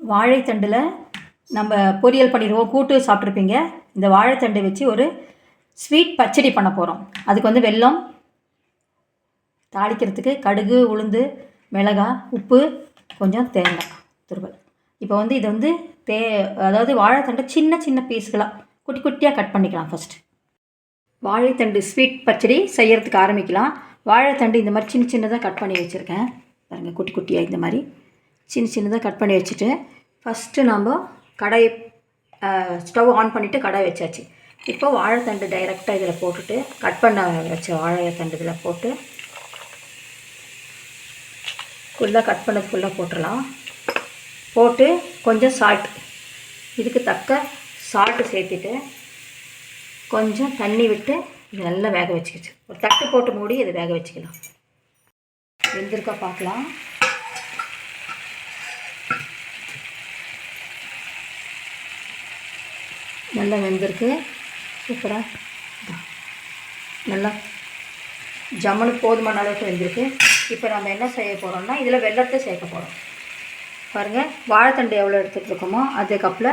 வாழைத்தண்டில் நம்ம பொரியல் பண்ணிடுவோம். கூட்டு சாப்பிட்ருப்பீங்க இந்த வாழைத்தண்டை வச்சு ஒரு ஸ்வீட் பச்சடி பண்ண போகிறோம் அதுக்கு வந்து வெல்லம் தாளிக்கிறதுக்கு கடுகு உளுந்து மிளகாய் உப்பு கொஞ்சம் தேங்காய் துருவல். இப்போ வந்து இதை வந்து தே அதாவது வாழைத்தண்டை சின்ன சின்ன பீஸ்களாக குட்டி குட்டியாக கட் பண்ணிக்கலாம் ஃபஸ்ட்டு வாழைத்தண்டு ஸ்வீட் பச்சடி செய்யறதுக்கு ஆரம்பிக்கலாம். வாழைத்தண்டு இந்த மாதிரி சின்ன சின்னதாக கட் பண்ணி வச்சுருக்கேன். பாருங்கள் குட்டி குட்டியாக இந்த மாதிரி. சின்ன சின்னதாக கட் பண்ணி வச்சுட்டு ஃபஸ்ட்டு நம்ம கடை ஸ்டவ் ஆன் பண்ணிவிட்டு கடை வச்சாச்சு. இப்போ வாழைத்தண்டு டைரெக்டாக இதில் போட்டுட்டு கட் பண்ண வச்ச வாழைத்தண்டு இதில் போட்டு ஃபுல்லாக கட் பண்ணது ஃபுல்லாக போட்டுடலாம். போட்டு கொஞ்சம் சால்ட் இதுக்கு தக்க சால்ட்டு சேர்த்துட்டு கொஞ்சம் தண்ணி விட்டு இது நல்லா வேக வச்சுக்கிச்சு. ஒரு தட்டு போட்டு மூடி இதை வேக வச்சுக்கலாம். வெந்திருக்கா பார்க்கலாம். நல்லா வெந்திருக்கு. சூப்பராக நல்லா ஜம்மனு போதுமான அளவுக்கு வெந்திருக்கு. இப்போ நம்ம என்ன செய்ய போகிறோம்னா இதில் வெள்ளத்தை சேர்க்க போகிறோம் பாருங்கள் வாழைத்தண்டு எவ்வளோ எடுத்துகிட்டு இருக்கோமோ அதே கப்பில்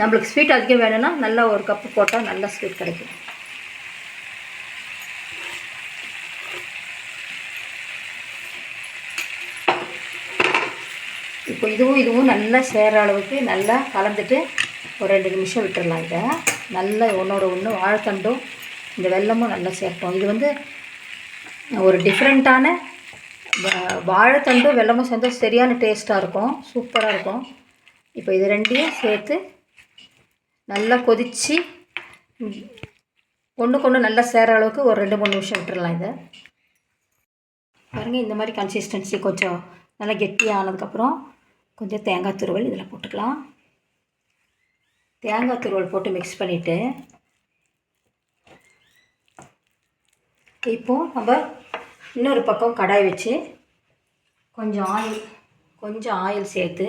நம்மளுக்கு ஸ்வீட் அதிகம் வேணும்னா நல்லா ஒரு கப்பு போட்டால் நல்லா ஸ்வீட் கிடைக்கும். இப்போ இதுவும் இதுவும் நல்லா சேர்கிற அளவுக்கு நல்லா கலந்துட்டு ஒரு ரெண்டு நிமிஷம் விட்டுடலாம் இதை. நல்லா ஒன்றோட ஒன்று வாழைத்தண்டும் இந்த வெல்லமும் நல்லா சேர்ப்போம். இது வந்து ஒரு டிஃப்ரெண்ட்டான வாழைத்தண்டும் வெல்லமும் சேர்ந்தா சரியான டேஸ்ட்டாக இருக்கும். சூப்பராக இருக்கும். இப்போ இது ரெண்டையும் சேர்த்து நல்லா கொதித்து ஒன்றுக்கு ஒன்று நல்லா சேர அளவுக்கு ஒரு ரெண்டு மூணு நிமிஷம் விட்டுறலாம் இதை. பாருங்கள் இந்த மாதிரி கன்சிஸ்டன்சி கொஞ்சம் நல்லா கெட்டியாக ஆனதுக்கப்புறம் கொஞ்சம் தேங்காய் துருவல் இதில் போட்டுக்கலாம். தேங்காய் துருவல் போட்டு மிக்ஸ் பண்ணிவிட்டு இப்போது நம்ம இன்னொரு பக்கம் கடாய் வச்சு கொஞ்சம் ஆயில் கொஞ்சம் ஆயில் சேர்த்து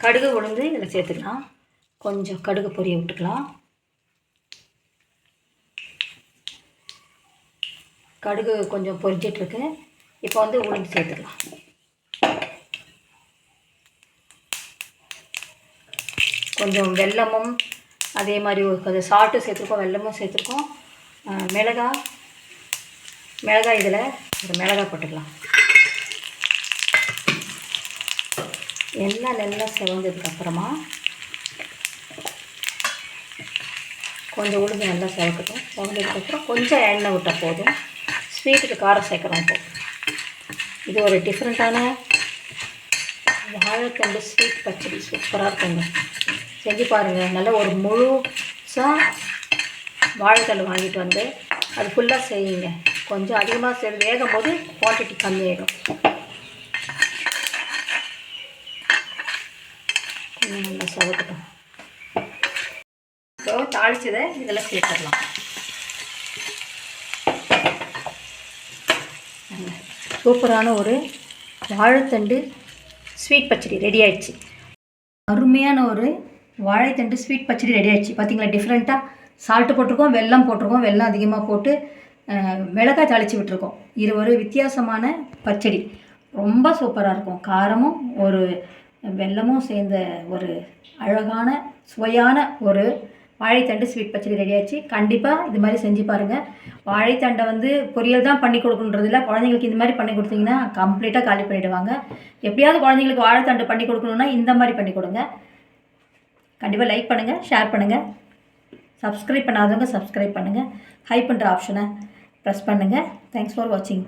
கடுகு உளுந்து இதில் சேர்த்துக்கலாம். கொஞ்சம் கடுகு பொரிய விட்டுக்கலாம். கடுகு கொஞ்சம் பொரிஞ்சிட்ருக்கு. இப்போ வந்து உளுந்து சேர்த்துக்கலாம். கொஞ்சம் வெல்லமும் அதே மாதிரி ஒரு கொஞ்சம் சால்ட்டு சேர்த்துருக்கோம் வெல்லமும் சேர்த்துருக்கோம். மிளகாய் மிளகாய் இதில் ஒரு மிளகாய் போட்டுக்கலாம். எல்லாம் நல்லா செவந்ததுக்கப்புறமா கொஞ்சம் உளுந்து நல்லா செவக்கட்டும். செவந்ததுக்கப்புறம் கொஞ்சம் எண்ணெய் விட்டால் போதும். ஸ்வீட்டுக்கு காரம் சேர்க்குறோம் இப்போ. இது ஒரு டிஃப்ரெண்ட்டான வாழைத்தண்டு ஸ்வீட் பச்சடி சூப்பராக இருக்குங்க. செஞ்சு பாருங்கள் நல்லா ஒரு முழுசாக வாழைத்தண்டு வாங்கிட்டு வந்து அது ஃபுல்லாக செய்யுங்க. கொஞ்சம் அதிகமாக செய் வேகும் போது குவான்டிட்டி கம்மியாயிடும். கொஞ்சம் நல்லா செவக்கட்டும். இப்போ தாளிச்சதை இதெல்லாம் சேர்த்துடலாம். சூப்பரான ஒரு வாழைத்தண்டு ஸ்வீட் பச்சடி ரெடி ஆயிடுச்சு. அருமையான ஒரு வாழைத்தண்டு ஸ்வீட் பச்சடி ரெடி ஆயிடுச்சு. பார்த்தீங்களா டிஃப்ரெண்ட்டாக சால்ட்டு போட்டிருக்கோம் வெல்லம் போட்டிருக்கோம் வெல்லம் அதிகமாக போட்டு மிளகாய் தாளித்து விட்டுருக்கோம். இது ஒரு வித்தியாசமான பச்சடி. ரொம்ப சூப்பராக இருக்கும். காரமும் ஒரு வெல்லமும் சேர்ந்த ஒரு அழகான சுவையான ஒரு வாழைத்தண்டு ஸ்வீட் பச்சடி ரெடி ஆச்சு கண்டிப்பாக இது மாதிரி செஞ்சு பாருங்கள் வாழைத்தண்டை வந்து பொரியல் தான் பண்ணி கொடுக்கணுன்றதில்ல குழந்தைங்களுக்கு இந்த மாதிரி பண்ணி கொடுத்தீங்கன்னா கம்ப்ளீட்டாக காலி பண்ணிவிடுவாங்க எப்படியாவது குழந்தைங்களுக்கு வாழைத்தண்டு பண்ணி கொடுக்கணுன்னா இந்த மாதிரி பண்ணி கொடுங்க. கண்டிப்பாக லைக் பண்ணுங்கள் ஷேர் பண்ணுங்கள் சப்ஸ்கிரைப் பண்ணாதவங்க சப்ஸ்கிரைப் பண்ணுங்கள் ஹை பண்ணுற ஆப்ஷனை ப்ரெஸ் பண்ணுங்கள் தேங்க்ஸ் ஃபார் வாட்சிங்